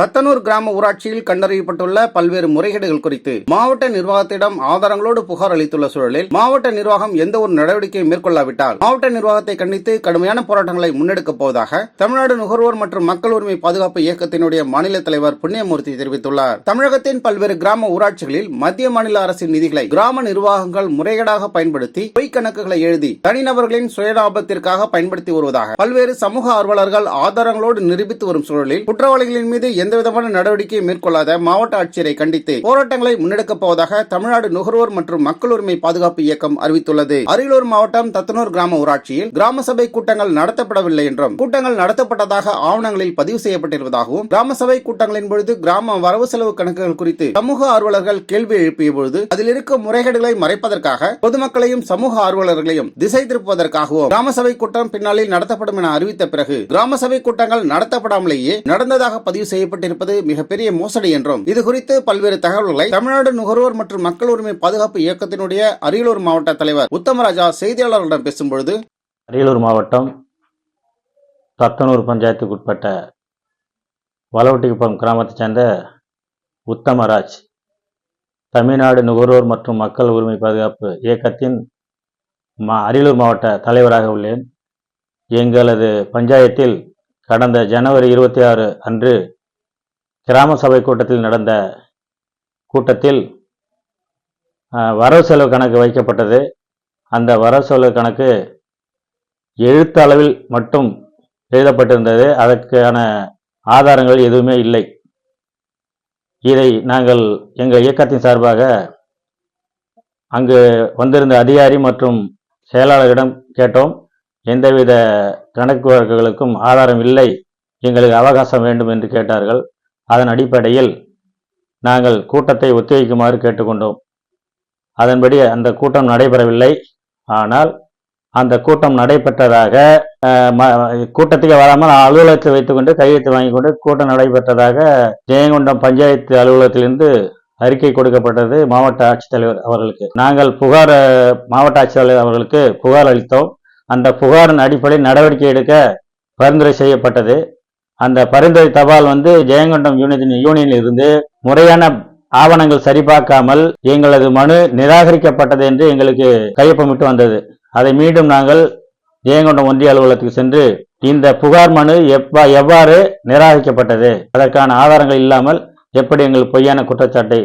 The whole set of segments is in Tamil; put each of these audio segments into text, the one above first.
தத்தனூர் கிராம ஊராட்சியில் கண்டறியப்பட்டுள்ள பல்வேறு முறைகேடுகள் குறித்து மாவட்ட நிர்வாகத்திடம் ஆதாரங்களோடு புகார் அளித்துள்ள சூழலில் மாவட்ட நிர்வாகம் எந்த ஒரு நடவடிக்கையை மேற்கொள்ளாவிட்டால் மாவட்ட நிர்வாகத்தை கண்டித்து கடுமையான போராட்டங்களை முன்னெடுக்கப் போவதாக தமிழ்நாடு நுகர்வோர் மற்றும் மக்கள் உரிமை பாதுகாப்பு இயக்கத்தினுடைய மாநில தலைவர் புண்ணியமூர்த்தி தெரிவித்துள்ளார். தமிழகத்தின் பல்வேறு கிராம ஊராட்சிகளில் மத்திய மாநில அரசின் நிதிகளை கிராம நிர்வாகங்கள் முறைகேடாக பயன்படுத்தி பொய் கணக்குகளை எழுதி தனிநபர்களின் சுயலாபத்திற்காக பயன்படுத்தி வருவதாக பல்வேறு சமூக ஆர்வலர்கள் ஆதாரங்களோடு நிரூபித்து வரும் சூழலில் குற்றவாளிகளின் மீது எந்தவிதமான நடவடிக்கையும் மேற்கொள்ளாத மாவட்ட ஆட்சியரை கண்டித்து போராட்டங்களை முன்னெடுக்கப் போவதாக தமிழ்நாடு நுகர்வோர் மற்றும் மக்கள் உரிமை பாதுகாப்பு இயக்கம் அறிவித்துள்ளது. அரியலூர் மாவட்டம் தத்தனூர் கிராம ஊராட்சியில் கிராம சபை கூட்டங்கள் நடத்தப்படவில்லை என்றும் கூட்டங்கள் நடத்தப்பட்டதாக ஆவணங்களில் பதிவு செய்யப்பட்டிருப்பதாகவும் கிராம சபை கூட்டங்களின் பொழுது கிராம வரவு செலவு கணக்குகள் குறித்து சமூக ஆர்வலர்கள் கேள்வி எழுப்பிய பொழுது அதில் இருக்கும் முறைகேடுகளை மறைப்பதற்காக பொதுமக்களையும் சமூக ஆர்வலர்களையும் திசை திருப்புவதற்காகவும் கிராம சபை கூட்டம் பின்னாளில் நடத்தப்படும் என அறிவித்த பிறகு கிராம சபை கூட்டங்கள் நடத்தப்படாமலேயே நடந்ததாக பதிவு செய்யப்பட்டு செய்யப்பட்டிருப்பது மிகப்பெரிய மோசடி என்றும் இது குறித்து பல்வேறு தகவல்களை தமிழ்நாடு நுகர்வோர் மற்றும் மக்கள் உரிமை பாதுகாப்பு இயக்கத்தினுடைய அரியலூர் மாவட்ட தலைவர் உத்தமராஜா செய்தியாளர்களிடம் பேசும்பொழுது அரியலூர் மாவட்டம் தத்தனூர் பஞ்சாயத்துக்குட்பட்ட வலவட்டிக்குப்பம் கிராமத்தைச் சேர்ந்த உத்தமராஜ் தமிழ்நாடு நுகர்வோர் மற்றும் மக்கள் உரிமை பாதுகாப்பு இயக்கத்தின் மா அரியலூர் மாவட்ட தலைவராக உள்ளேன். எங்களது பஞ்சாயத்தில் கடந்த ஜனவரி இருபத்தி ஆறு அன்று கிராம சபை கூட்டத்தில் நடந்த கூட்டத்தில் வரவு செலவு கணக்கு வைக்கப்பட்டது. அந்த வரவு செலவு கணக்கு எழுத்தளவில் மட்டும் எழுதப்பட்டிருந்தது. அதற்கான ஆதாரங்கள் எதுவுமே இல்லை. இதை நாங்கள் எங்கள் இயக்கத்தின் சார்பாக அங்கு வந்திருந்த அதிகாரி மற்றும் செயலாளரிடம் கேட்டோம். எந்தவித கணக்கு வழக்குகளுக்கும் ஆதாரம் இல்லை. எங்களுக்கு அவகாசம் வேண்டும் என்று கேட்டார்கள். அதன் அடிப்படையில் நாங்கள் கூட்டத்தை ஒத்திவைக்குமாறு கேட்டுக்கொண்டோம். அதன்படி அந்த கூட்டம் நடைபெறவில்லை. ஆனால் அந்த கூட்டம் நடைபெற்றதாக ம- கூட்டத்துக்கு வராமல் அலுவலகத்தில் வைத்துக்கொண்டு கையெழுத்து வாங்கி கொண்டு கூட்டம் நடைபெற்றதாக ஜெயங்கொண்டம் பஞ்சாயத்து அலுவலகத்திலிருந்து அறிக்கை கொடுக்கப்பட்டது மாவட்ட ஆட்சித்தலைவர் அவர்களுக்கு. நாங்கள் புகார் மாவட்ட ஆட்சித்தலைவர் அவர்களுக்கு புகார் அளித்தோம். அந்த புகாரின் அடிப்படையில் நடவடிக்கை எடுக்க பரிந்துரை செய்யப்பட்டது. அந்த பரிந்துரை தபால் வந்து ஜெயங்கொண்டம் யூனியன் யூனியனில் இருந்து முறையான ஆவணங்கள் சரிபார்க்காமல் எங்களது மனு நிராகரிக்கப்பட்டது என்று எங்களுக்கு கையொப்பமிட்டு வந்தது. அதை மீண்டும் நாங்கள் ஜெயங்கொண்டம் ஒன்றிய அலுவலகத்துக்கு சென்று இந்த புகார் மனு எப்பா எவ்வாறு நிராகரிக்கப்பட்டது அதற்கான ஆதாரங்கள் இல்லாமல் எப்படி எங்கள் பொய்யான குற்றச்சாட்டை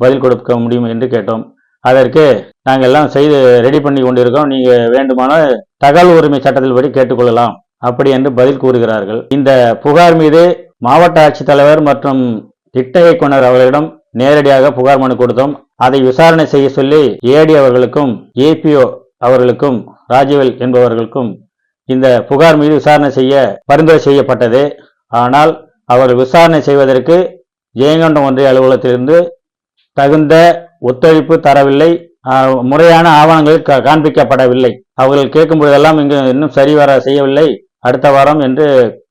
பதில் கொடுக்க முடியும் என்று கேட்டோம். அதற்கு நாங்கள் எல்லாம் செய்து ரெடி பண்ணி கொண்டிருக்கோம் நீங்க வேண்டுமானால் தகவல் உரிமை சட்டத்தில் படி கேட்டுக்கொள்ளலாம். அப்படி என்று பதில் கூறுகிறார்கள். இந்த புகார் மீது மாவட்ட ஆட்சித்தலைவர் மற்றும் திட்ட இயக்குனர் அவர்களிடம் நேரடியாக புகார் மனு கொடுத்தோம். அதை விசாரணை செய்ய சொல்லி ஏடி அவர்களுக்கும் ஏபிஓ அவர்களுக்கும் ராஜவேல் என்பவர்களுக்கும் இந்த புகார் மீது விசாரணை செய்ய பரிந்துரை செய்யப்பட்டது. ஆனால் அவர் விசாரணை செய்வதற்கு ஜெயங்கொண்டம் ஒன்றிய அலுவலகத்திலிருந்து தகுந்த ஒத்துழைப்பு தரவில்லை. முறையான ஆவணங்கள் காண்பிக்கப்படவில்லை. அவர்கள் கேட்கும் பொழுதெல்லாம் இங்கு இன்னும் சரிவர செய்யவில்லை. அடுத்த வாரம் என்று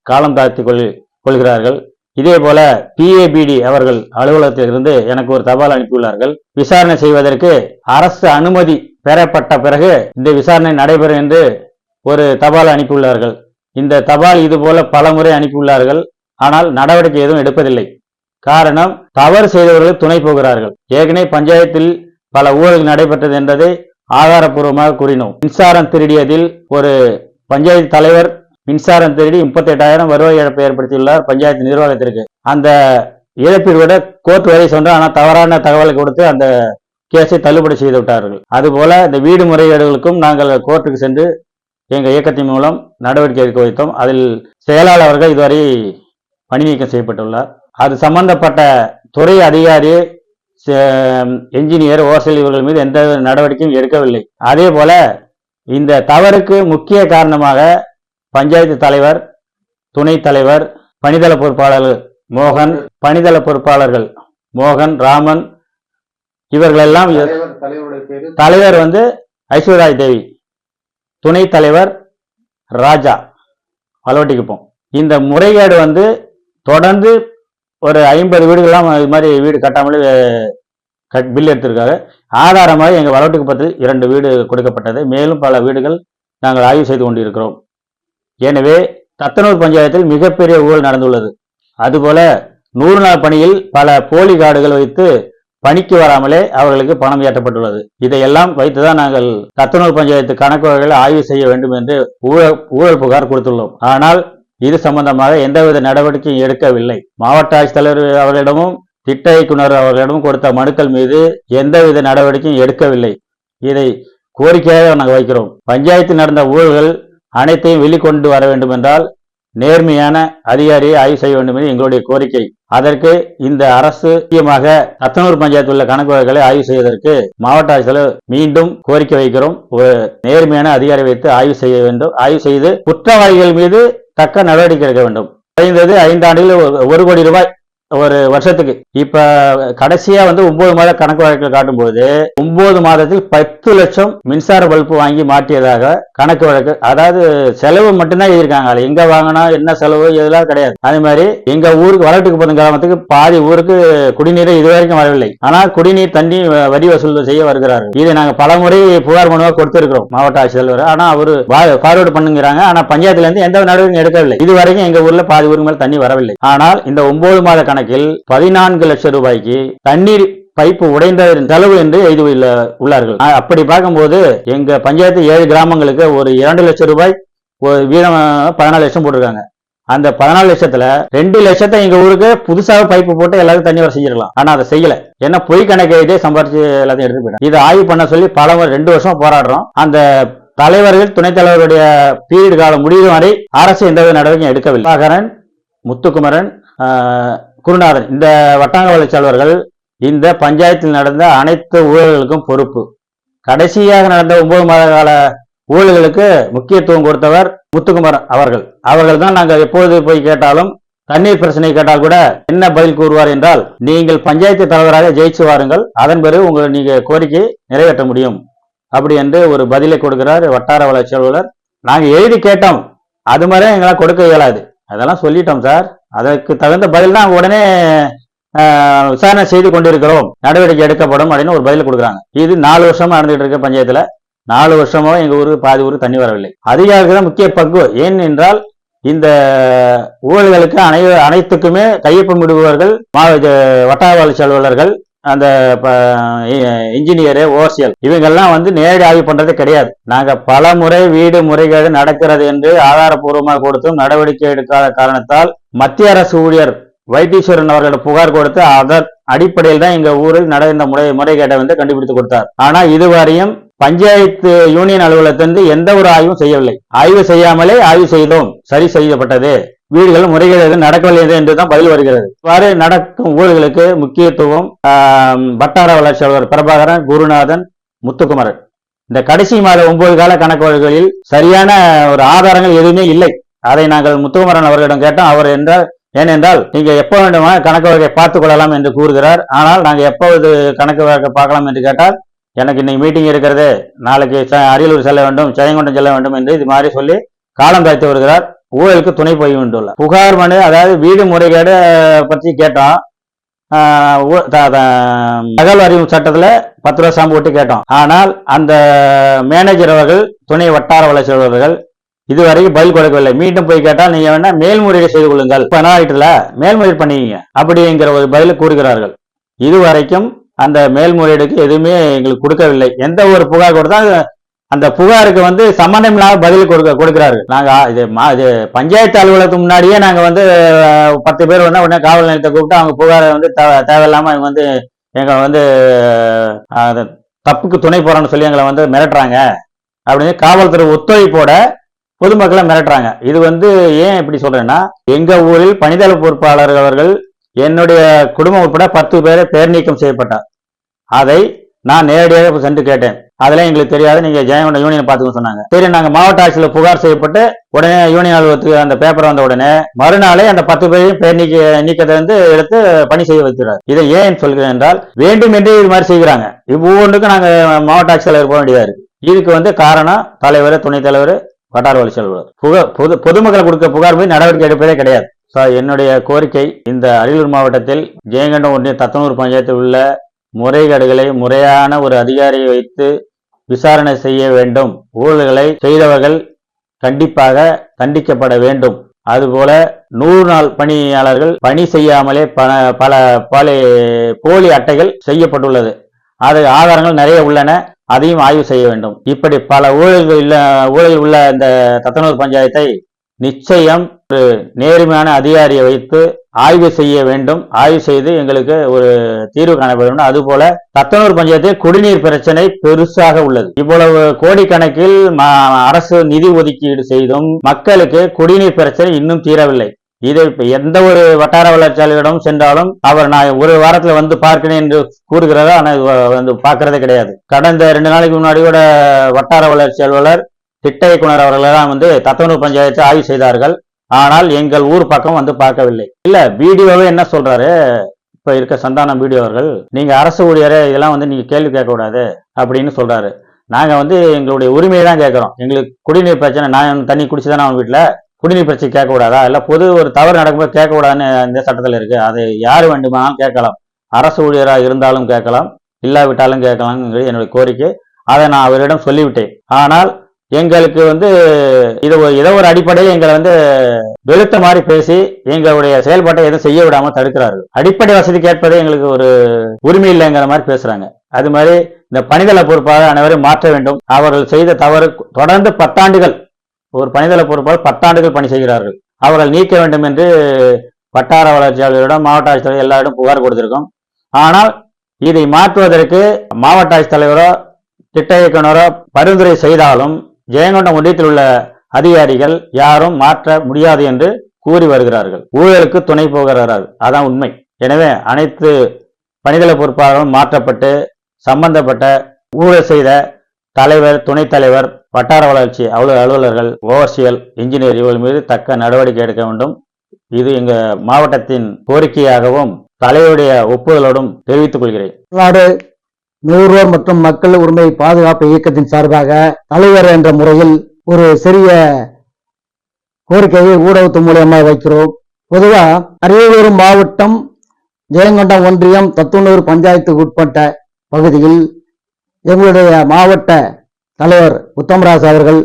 காலம் தாழ்த்தி கொள் கொள்கிறார்கள். இதே போல பிஏபிடி அவர்கள் அலுவலகத்திலிருந்து எனக்கு ஒரு தபால் அனுப்பியுள்ளார்கள். விசாரணை செய்வதற்கு அரசு அனுமதி பெறப்பட்ட பிறகு இந்த விசாரணை நடைபெறும் என்று ஒரு தபால் அனுப்பியுள்ளார்கள். இந்த தபால் இது போல பல முறை அனுப்பியுள்ளார்கள். ஆனால் நடவடிக்கை எதுவும் எடுப்பதில்லை. காரணம் தவறு செய்தவர்கள் துணை போகிறார்கள். ஏற்கனவே பஞ்சாயத்தில் பல ஊழல் நடைபெற்றது என்பதை ஆதாரப்பூர்வமாக கூறினோம். மின்சாரம் திருடியதில் ஒரு பஞ்சாயத்து தலைவர் மின்சாரம் திருடி முப்பத்தி எட்டாயிரம் வருவாய் இழப்பை ஏற்படுத்தியுள்ளார் பஞ்சாயத்து நிர்வாகத்திற்கு. அந்த இழப்பீடு விட கோர்ட் வரை சென்று ஆனால் தவறான தகவலை கொடுத்து அந்த கேஸை தள்ளுபடி செய்து விட்டார்கள். அதுபோல இந்த வீடு முறைகேடுகளுக்கும் நாங்கள் கோர்ட்டுக்கு சென்று எங்கள் இயக்கத்தின் மூலம் நடவடிக்கை எடுக்க வைத்தோம். அதில் செயலாளர் அவர்கள் இதுவரை பணி நீக்கம் செய்யப்பட்டுள்ளார். அது சம்பந்தப்பட்ட துறை அதிகாரி என்ஜினியர் ஓசல் இவர்கள் மீது எந்த நடவடிக்கையும் எடுக்கவில்லை. அதே போல இந்த தவறுக்கு முக்கிய காரணமாக பஞ்சாயத்து தலைவர் துணைத் தலைவர் பணிதள பொறுப்பாளர்கள் மோகன் பணிதள பொறுப்பாளர்கள் மோகன் ராமன் இவர்களெல்லாம் தலைவர் வந்து ஐஸ்வர்யாய் தேவி. துணைத் தலைவர் ராஜா. வலவட்டிக்குப்போம் இந்த முறைகேடு வந்து தொடர்ந்து ஒரு ஐம்பது வீடுகள்லாம் இது மாதிரி வீடு கட்டாமலே கட் பில் எடுத்திருக்காங்க ஆதாரமாக எங்கள் வலவட்டுக்குப்பத்தில் இரண்டு வீடு கொடுக்கப்பட்டது. மேலும் பல வீடுகள் நாங்கள் ஆய்வு செய்து கொண்டிருக்கிறோம். எனவே தத்தனூர் பஞ்சாயத்தில் மிகப்பெரிய ஊழல் நடந்துள்ளது. அதுபோல நூறு நாள் பணியில் பல போலி கார்டுகள் வைத்து பணிக்கு வராமலே அவர்களுக்கு பணம் ஏற்றப்பட்டுள்ளது. இதையெல்லாம் வைத்துதான் நாங்கள் தத்தனூர் பஞ்சாயத்து கணக்குகளை ஆய்வு செய்ய வேண்டும் என்று ஊழல் ஊழல் புகார் கொடுத்துள்ளோம். ஆனால் இது சம்பந்தமாக எந்தவித நடவடிக்கையும் எடுக்கவில்லை. மாவட்ட ஆட்சித்தலைவர் அவர்களிடமும் திட்ட இயக்குனர் அவர்களிடமும் கொடுத்த மனுக்கள் மீது எந்தவித நடவடிக்கையும் எடுக்கவில்லை. இதை கோரிக்கையாக நாங்கள் வைக்கிறோம். பஞ்சாயத்தில் நடந்த ஊழல்கள் அனைத்தையும் வெளிக்கொண்டு வர வேண்டும் என்றால் நேர்மையான அதிகாரியை ஆய்வு செய்ய வேண்டும் என்று எங்களுடைய கோரிக்கை. அதற்கு இந்த அரசு முக்கியமாக அத்தனூர் பஞ்சாயத்தில் உள்ள கணக்கு ஆய்வு செய்வதற்கு மாவட்ட ஆட்சித்தலைவர் மீண்டும் கோரிக்கை வைக்கிறோம். ஒரு நேர்மையான அதிகாரி வைத்து ஆய்வு செய்ய வேண்டும். ஆய்வு செய்து குற்றவாளிகள் மீது தக்க நடவடிக்கை எடுக்க வேண்டும். குறைந்தது ஐந்து ஆண்டுகளில் ஒரு- ஒரு கோடி ரூபாய் ஒரு வருஷத்துக்கு. இப்ப கடைசியா வந்து ஒன்பது மாத கணக்கு வழக்கில் காட்டும்போது ஒன்பது மாதத்தில் பத்து லட்சம் மின்சார பல்பு வாங்கி மாட்டியதாக கணக்கு வழக்கு அதாவது செலவு மட்டும்தான் எழுதியிருக்காங்க. அதுல எங்க வாங்கினா என்ன செலவு இதெல்லாம் கிடையாது. அதே மாதிரி எங்க ஊருக்கு வளட்டுக்கு போன கிராமத்துக்கு பாதி ஊருக்கு குடிநீரை இதுவரைக்கும் வரவில்லை. ஆனால் குடிநீர் தண்ணி வரி வசூல் செய்ய வருகிறார்கள். இதை நாங்க பலமுறை புகார் மனுவாக கொடுத்திருக்கிறோம் மாவட்ட ஆட்சித்தலைவர். ஆனா அவரு ஃபார்வர்டு பண்ணுங்கிறாங்க. ஆனா பஞ்சாயத்துல இருந்து எந்த நடவடிக்கையும் எடுக்கவில்லை. இதுவரைக்கும் எங்க ஊர்ல பாதி ஊருக்கு மேல தண்ணி வரவில்லை. ஆனால் இந்த ஒன்பது மாத கணக்கில் பதினான்கு லட்சம் ரூபாய்க்கு தண்ணீர் பைப்பு உடைந்த செலவு என்று எழுதி உள்ளார்கள். அப்படி பார்க்கும்போது எங்க பஞ்சாயத்து ஏழு கிராமங்களுக்கு ஒரு இரண்டு லட்சம் ரூபாய் ஒரு வீதம் பதினாலு லட்சம் போட்டிருக்காங்க. அந்த பதினாலு லட்சத்துல ரெண்டு லட்சத்தை எங்க ஊருக்கு புதுசாக பைப்பு போட்டு எல்லாருக்கும் தண்ணி வர செஞ்சிருக்கலாம் ஆனா அதை செய்யல. ஏன்னா பொய் கணக்கு எழுதி சம்பாரிச்சு எல்லாத்தையும் எடுத்து போயிடும் இதை ஆய்வு பண்ண சொல்லி பல ரெண்டு வருஷம் போராடுறோம். அந்த தலைவர்கள் துணைத் தலைவருடைய பீரியட் காலம் முடியும் வரை அரசு எந்தவித நடவடிக்கையும் எடுக்கவில்லை. முத்துக்குமரன் குருநாதன் இந்த வட்டாங்க வளர்ச்சியாளர்கள் இந்த பஞ்சாயத்தில் நடந்த அனைத்து ஊழல்களுக்கும் பொறுப்பு. கடைசியாக நடந்த ஒன்பது மாத கால ஊழல்களுக்கு முக்கியத்துவம் கொடுத்தவர் முத்துக்குமரன் அவர்கள். அவர்கள் தான் நாங்கள் எப்பொழுது போய் கேட்டாலும் தண்ணீர் பிரச்சனை கேட்டால் கூட என்ன பதில் கூறுவார் என்றால் நீங்கள் பஞ்சாயத்து தலைவராக ஜெயிச்சு வாருங்கள் அதன் பிறகு உங்களை நீங்க கோரிக்கை நிறைவேற்ற முடியும். அப்படி என்று ஒரு பதிலை கொடுக்கிறார் வட்டார வளர்ச்சி அலுவலர் நாங்கள் எழுதி கேட்டோம். அது மாதிரி எங்களால் கொடுக்க இயலாது. அதெல்லாம் சொல்லிட்டோம் சார். அதற்கு தகுந்த பதில் தான் உடனே விசாரணை செய்து கொண்டிருக்கிறோம். நடவடிக்கை எடுக்கப்படும் அப்படின்னு ஒரு பதில் கொடுக்குறாங்க. இது நாலு வருஷமா நடந்துகிட்டு இருக்க பஞ்சாயத்துல. நாலு வருஷமா எங்க ஊருக்கு பாதி ஊருக்கு தண்ணி வரவில்லை. அதிகாரிகள் தான் முக்கிய பங்கு. ஏன் என்றால் இந்த ஊழல்களுக்கு அனை அனைத்துக்குமே கையொப்பமிடுபவர்கள் மா- வட்டார வளர்ச்சி அலுவலர்கள் அந்த இன்ஜினியரு ஓசியல் இவங்கெல்லாம் வந்து நேரடி ஆய்வு பண்றது கிடையாது. நாங்க பல முறை வீடு முறைகேடு நடக்கிறது என்று ஆதாரப்பூர்வமாக கொடுத்தும் நடவடிக்கை எடுக்காத காரணத்தால் மத்திய அரசு ஊழியர் வைத்தீஸ்வரன் அவர்களிடம் புகார் கொடுத்து அதன் அடிப்படையில் தான் எங்க ஊரில் நடந்த முறை முறைகேட்டை வந்து கண்டுபிடித்து கொடுத்தார். ஆனா இதுவரையும் பஞ்சாயத்து யூனியன் அலுவலகத்திலிருந்து எந்த ஒரு ஆய்வும் செய்யவில்லை. ஆய்வு செய்யாமலே ஆய்வு செய்தோம். சரி செய்யப்பட்டது. வீடுகள் முறைகேடு எதுவும் நடக்கவில்லை என்றுதான் பதில் வருகிறது. இவ்வாறு நடக்கும் ஊழல்களுக்கு முக்கியத்துவம் வட்டார வளர்ச்சி பிரபாகரன் குருநாதன் முத்துக்குமரன். இந்த கடைசி மாத ஒன்பது கால கணக்கு வழக்குகளில் சரியான ஒரு ஆதாரங்கள் எதுவுமே இல்லை. அதை நாங்கள் முத்துக்குமரன் அவர்களிடம் கேட்டோம். அவர் என்றால் ஏனென்றால் நீங்க எப்ப வேண்டுமா கணக்கு வழக்கை பார்த்துக் கொள்ளலாம் என்று கூறுகிறார். ஆனால் நாங்கள் எப்போது கணக்கு வழக்கை பார்க்கலாம் என்று கேட்டால் எனக்கு இன்னைக்கு மீட்டிங் இருக்கிறது. நாளைக்கு ச- அரியலூர் செல்ல வேண்டும் ஜெயங்கொண்டம் செல்ல வேண்டும் என்று இது மாதிரி சொல்லி காலம் தாய்த்து வருகிறார் ஊழலுக்கு துணை போய் வந்துள்ள புகார் மனு அதாவது வீடு முறைகேடு பற்றி கேட்டோம். தகவல் அறிவு சட்டத்தில் பத்து ரூபா சாம்பு போட்டு கேட்டோம். ஆனால் அந்த மேனேஜர் அவர்கள் துணை வட்டார வளர்ச்சி அலுவலர்கள் இதுவரைக்கும் பதில் கொடுக்கவில்லை. மீண்டும் போய் கேட்டால் நீங்க வேணா மேல்முறையீடு செய்து கொள்ளுங்கள். இப்ப என்ன ஆயிட்டுல மேல்முறையீடு பண்ணிக்கங்க. அப்படிங்கிற ஒரு பதில கூறுகிறார்கள். இதுவரைக்கும் அந்த மேல்முறையீடுக்கு எதுவுமே எங்களுக்கு கொடுக்கவில்லை. எந்த ஒரு புகார் கொடுத்தா அந்த புகாருக்கு வந்து சம்மந்தம் இல்லாத பதில் கொடுக்க கொடுக்குறாரு. நாங்கள் இது மா- இது பஞ்சாயத்து அலுவலகத்துக்கு முன்னாடியே நாங்கள் வந்து பத்து பேர் வந்தால் உடனே காவல் நிலையத்தை கூப்பிட்டு அவங்க புகாரை வந்து தேவை- தேவையில்லாமல் இவங்க வந்து எங்களை வந்து அது தப்புக்கு துணை போகிறோன்னு சொல்லி எங்களை வந்து மிரட்டுறாங்க. அப்படின்னு காவல்துறை ஒத்துழைப்போட பொதுமக்களை மிரட்டுறாங்க. இது வந்து ஏன் இப்படி சொல்றேன்னா எங்க ஊரில் பணிதள பொறுப்பாளர் அவர்கள் என்னுடைய குடும்பம் உட்பட பத்து பேரை பேர் நீக்கம் செய்யப்பட்டார். அதை நான் நேரடியாக சென்று கேட்டேன். அதெல்லாம் எங்களுக்கு தெரியாது. நீங்க ஜெயங்கொண்ட யூனியன் பார்த்துக்க சொன்னாங்க. சரி நாங்க மாவட்ட ஆட்சியில் புகார் செய்யப்பட்டு உடனே யூனியன் அலுவலகத்துக்கு அந்த பேப்பர் வந்த உடனே மறுநாளே அந்த பத்து பேரையும் பேர் நீக்க நீக்கத்தை வந்து எடுத்து பணி செய்ய வைக்கிறார். இதை ஏன் சொல்கிறேன் என்றால் வேண்டும் என்று இது மாதிரி செய்கிறாங்க. ஒவ்வொன்றுக்கும் நாங்க மாவட்ட ஆட்சியாளர் போக வேண்டியதா இருக்கு. இதுக்கு வந்து காரணம் தலைவர் துணைத் தலைவர் வட்டார வளர்ச்சி அலுவலர் புகார் பொது பொதுமக்கள் கொடுக்க புகார் போய் நடவடிக்கை எடுப்பதே கிடையாது. ஸோ என்னுடைய கோரிக்கை இந்த அரியலூர் மாவட்டத்தில் ஜெயங்கண்டம் ஒன்றிய தத்தனூர் பஞ்சாயத்தில் உள்ள முறைகேடுகளை முறையான ஒரு அதிகாரியை வைத்து விசாரணை செய்ய வேண்டும். ஊழல்களை செய்தவர்கள் கண்டிப்பாக தண்டிக்கப்பட வேண்டும். அதுபோல நூறு நாள் பணியாளர்கள் பணி செய்யாமலே பல பல பல போலி அட்டைகள் செய்யப்பட்டுள்ளது. அது ஆதாரங்கள் நிறைய உள்ளன. அதையும் ஆய்வு செய்ய வேண்டும். இப்படி பல ஊழல்கள் இல்ல ஊழல் உள்ள இந்த தத்தனூர் பஞ்சாயத்தை நிச்சயம் ஒரு நேர்மையான அதிகாரியை வைத்து ஆய்வு செய்ய வேண்டும். ஆய்வு செய்து எங்களுக்கு ஒரு தீர்வு காணப்பட வேண்டும். அதுபோல தத்தனூர் பஞ்சாயத்தில் குடிநீர் பிரச்சனை பெருசாக உள்ளது. இவ்வளவு கோடிக்கணக்கில் ம- அரசு நிதி ஒதுக்கீடு செய்தும் மக்களுக்கு குடிநீர் பிரச்சனை இன்னும் தீரவில்லை. இதை இப்ப எந்த ஒரு வட்டார வளர்ச்சி அலுவலகம் சென்றாலும் அவர் நான் ஒரு வாரத்துல வந்து பார்க்கிறேன் என்று கூறுகிறதா? ஆனா வந்து பார்க்கறதே கிடையாது. கடந்த ரெண்டு நாளைக்கு முன்னாடி கூட வட்டார வளர்ச்சி அலுவலர் திட்ட இயக்குனர் அவர்களெல்லாம் வந்து தத்தனூர் பஞ்சாயத்தை ஆய்வு செய்தார்கள். ஆனால் எங்கள் ஊர் பக்கம் வந்து பார்க்கவில்லை. இல்ல வீடியோவே என்ன சொல்றாரு? இப்ப இருக்க சந்தானம் வீடியோவர்கள் நீங்க அரசு ஊழியரே இதெல்லாம் வந்து நீங்க கேள்வி கேட்க கூடாது அப்படின்னு சொல்றாரு. நாங்க வந்து எங்களுடைய உரிமையை தான் கேட்கறோம். எங்களுக்கு குடிநீர் பிரச்சனை நான் தண்ணி குடிச்சுதானே அவன் வீட்டுல குடிநீர் பிரச்சனை கேட்க கூடாதா இல்ல பொது ஒரு தவறு நடக்கும்போது கேட்க கூடாதுன்னு இந்த சட்டத்துல இருக்கு. அது யார் வேண்டுமானாலும் கேட்கலாம். அரசு ஊழியராக இருந்தாலும் கேட்கலாம். இல்லாவிட்டாலும் கேட்கலாம்ங்கிறது என்னுடைய கோரிக்கை. அதை நான் அவரிடம் சொல்லிவிட்டேன். ஆனால் எங்களுக்கு வந்து இது ஒரு ஏதோ ஒரு அடிப்படையில் எங்களை வந்து வெளுத்த மாதிரி பேசி எங்களுடைய செயல்பாட்டை எதுவும் செய்ய விடாம தடுக்கிறார்கள். அடிப்படை வசதி கேட்பதே எங்களுக்கு ஒரு உரிமை இல்லைங்கிற மாதிரி பேசுறாங்க. அது மாதிரி இந்த பணிதள பொறுப்பாக அனைவரும் மாற்ற வேண்டும். அவர்கள் செய்த தவறு தொடர்ந்து பத்தாண்டுகள் ஒரு பணிதள பொறுப்பாக பத்தாண்டுகள் பணி செய்கிறார்கள். அவர்கள் நீக்க வேண்டும் என்று வட்டார வளர்ச்சியாளர்களிடம் மாவட்ட ஆட்சித்தலைவர் எல்லாரிடம் புகார் கொடுத்திருக்கோம். ஆனால் இதை மாற்றுவதற்கு மாவட்ட ஆட்சித்தலைவரோ திட்ட இயக்குனரோ பரிந்துரை செய்தாலும் ஜெயங்கொண்டம் ஒன்றியத்தில் உள்ள அதிகாரிகள் யாரும் மாற்ற முடியாது என்று கூறி வருகிறார்கள். ஊழலுக்கு துணை போகிறார்கள் அதான் உண்மை. எனவே அனைத்து பணிகள பொறுப்பாளர்களும் மாற்றப்பட்டு சம்பந்தப்பட்ட ஊழல் செய்த தலைவர் துணைத் தலைவர் வட்டார வளர்ச்சி அலுவலர் அலுவலர்கள் ஓவர்சியல் இன்ஜினியர் இவர்கள் மீது தக்க நடவடிக்கை எடுக்க வேண்டும். இது எங்க மாவட்டத்தின் கோரிக்கையாகவும் தலைவருடைய ஒப்புதலோடும் தெரிவித்துக் கொள்கிறேன். நுகர்வோர் மற்றும் மக்கள் உரிமை பாதுகாப்பு இயக்கத்தின் சார்பாக தலைவர் என்ற முறையில் ஒரு சிறிய கோரிக்கையை ஊடகத்து மூலியமாக வைக்கிறோம். பொதுவா அரியலூர் மாவட்டம் ஜெயங்கொண்டம் ஒன்றியம் தத்துணூர் பஞ்சாயத்துக்கு உட்பட்ட பகுதியில் எங்களுடைய மாவட்ட தலைவர் உத்தமராஜ் அவர்கள்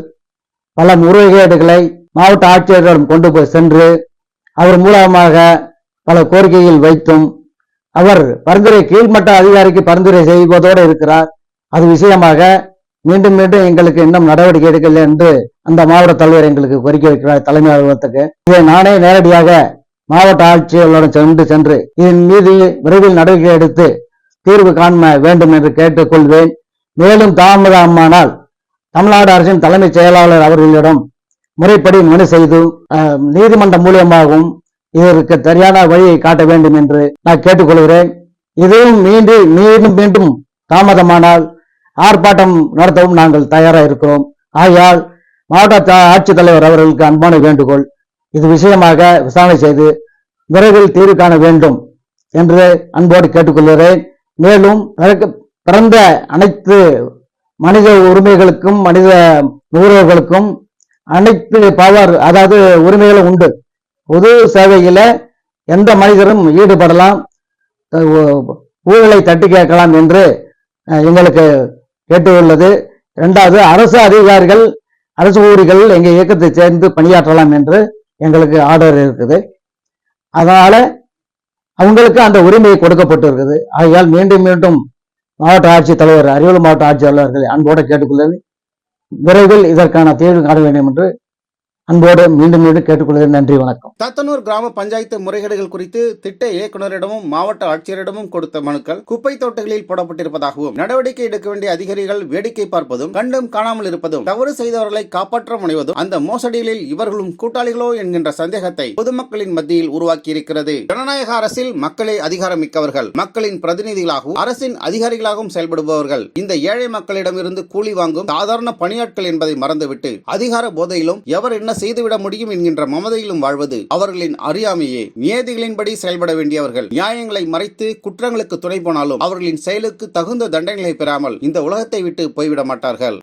பல முறைகேடுகளை மாவட்ட ஆட்சியரிடம் கொண்டு போய் சென்று அவர் மூலமாக பல கோரிக்கைகள் வைத்தும் அவர் பரிந்துரை கீழ்மட்ட அதிகாரிக்கு பரிந்துரை செய்வதோடு இருக்கிறார். அது விஷயமாக மீண்டும் மீண்டும் எங்களுக்கு இன்னும் நடவடிக்கை எடுக்கல என்று அந்த மாவட்ட தலைவர் எங்களுக்கு கோரிக்கை வைக்கிறார் தலைமை அலுவலகத்துக்கு. இதை நானே நேரடியாக மாவட்ட ஆட்சியர்களுடன் சென்று சென்று இதன் மீது விரைவில் நடவடிக்கை எடுத்து தீர்வு காண்ம வேண்டும் என்று கேட்டுக்கொள்வேன். மேலும் தாமதமானால் தமிழ்நாடு அரசின் தலைமைச் செயலாளர் அவர்களிடம் முறைப்படி மனு செய்து அஹ், நீதிமன்றம் மூலியமாகவும் இதற்கு சரியான வழியை காட்ட வேண்டும் என்று நான் கேட்டுக்கொள்கிறேன். இதுவும் மீண்டும் மீண்டும் மீண்டும் தாமதமானால் ஆர்ப்பாட்டம் நடத்தவும் நாங்கள் தயாராக இருக்கிறோம். ஆகையால் மாவட்ட ஆட்சித்தலைவர் அவர்களுக்கு அன்பான வேண்டுகோள். இது விஷயமாக விசாரணை செய்து விரைவில் தீர்வு காண வேண்டும் என்று அன்போடு கேட்டுக்கொள்கிறேன். மேலும் பிறக்க- பிறந்த அனைத்து மனித உரிமைகளுக்கும் மனித நுகர்வோர்களுக்கும் அனைத்து பவர் அதாவது உரிமைகளும் உண்டு. பொது சேவையில் எந்த மனிதரும் ஈடுபடலாம் ஊழலை தட்டி கேட்கலாம் என்று எங்களுக்கு கேட்டுள்ளது. இரண்டாவது அரசு அதிகாரிகள் அரசு ஊழிகள் எங்கள் இயக்கத்தை சேர்ந்து பணியாற்றலாம் என்று எங்களுக்கு ஆர்டர் இருக்குது. அதனால் அவங்களுக்கு அந்த உரிமை கொடுக்கப்பட்டிருக்குது. ஆகையால் மீண்டும் மீண்டும் மாவட்ட ஆட்சித்தலைவர் அரியலூர் மாவட்ட ஆட்சியாளர்களை அன்போடு கேட்டுக்கொள்வது விரைவில் இதற்கான தீர்வு காண வேண்டும் என்று அன்போடு மீண்டும் மீண்டும் கேட்டுக்கொள்கிறேன். நன்றி வணக்கம். தத்தனூர் கிராம பஞ்சாயத்து முறைகேடுகள் குறித்து திட்ட இயக்குநரிடமும் மாவட்ட ஆட்சியரிடமும் கொடுத்த மனுக்கள் குப்பை தோட்டங்களில் போடப்பட்டிருப்பதாகவும் நடவடிக்கை எடுக்க வேண்டிய அதிகாரிகள் வேடிக்கை பார்ப்பதும் கண்டும் காணாமல் இருப்பதும் தவறு செய்தவர்களை காப்பாற்ற முனைவதும் அந்த மோசடிகளில் இவர்களும் கூட்டாளிகளோ என்கின்ற சந்தேகத்தை பொதுமக்களின் மத்தியில் உருவாக்கியிருக்கிறது. ஜனநாயக அரசில் மக்களே அதிகாரமிக்கவர்கள் மக்களின் பிரதிநிதிகளாகவும் அரசின் அதிகாரிகளாகவும் செயல்படுபவர்கள். இந்த ஏழை மக்களிடமிருந்து கூலி வாங்கும் சாதாரண பணியாட்கள் என்பதை மறந்துவிட்டு அதிகார போதையிலும் எவர் என்ன செய்துவிட முடியும் என்கின்ற மமதையிலும் வாழ்வது அவர்களின் அறியாமையே. நியதிகளின்படி செயல்பட வேண்டியவர்கள். நியாயங்களை மறைத்து குற்றங்களுக்கு துணை போனாலும் அவர்களின் செயலுக்கு தகுந்த தண்டனைகளை பெறாமல் இந்த உலகத்தை விட்டு போய்விட மாட்டார்கள்.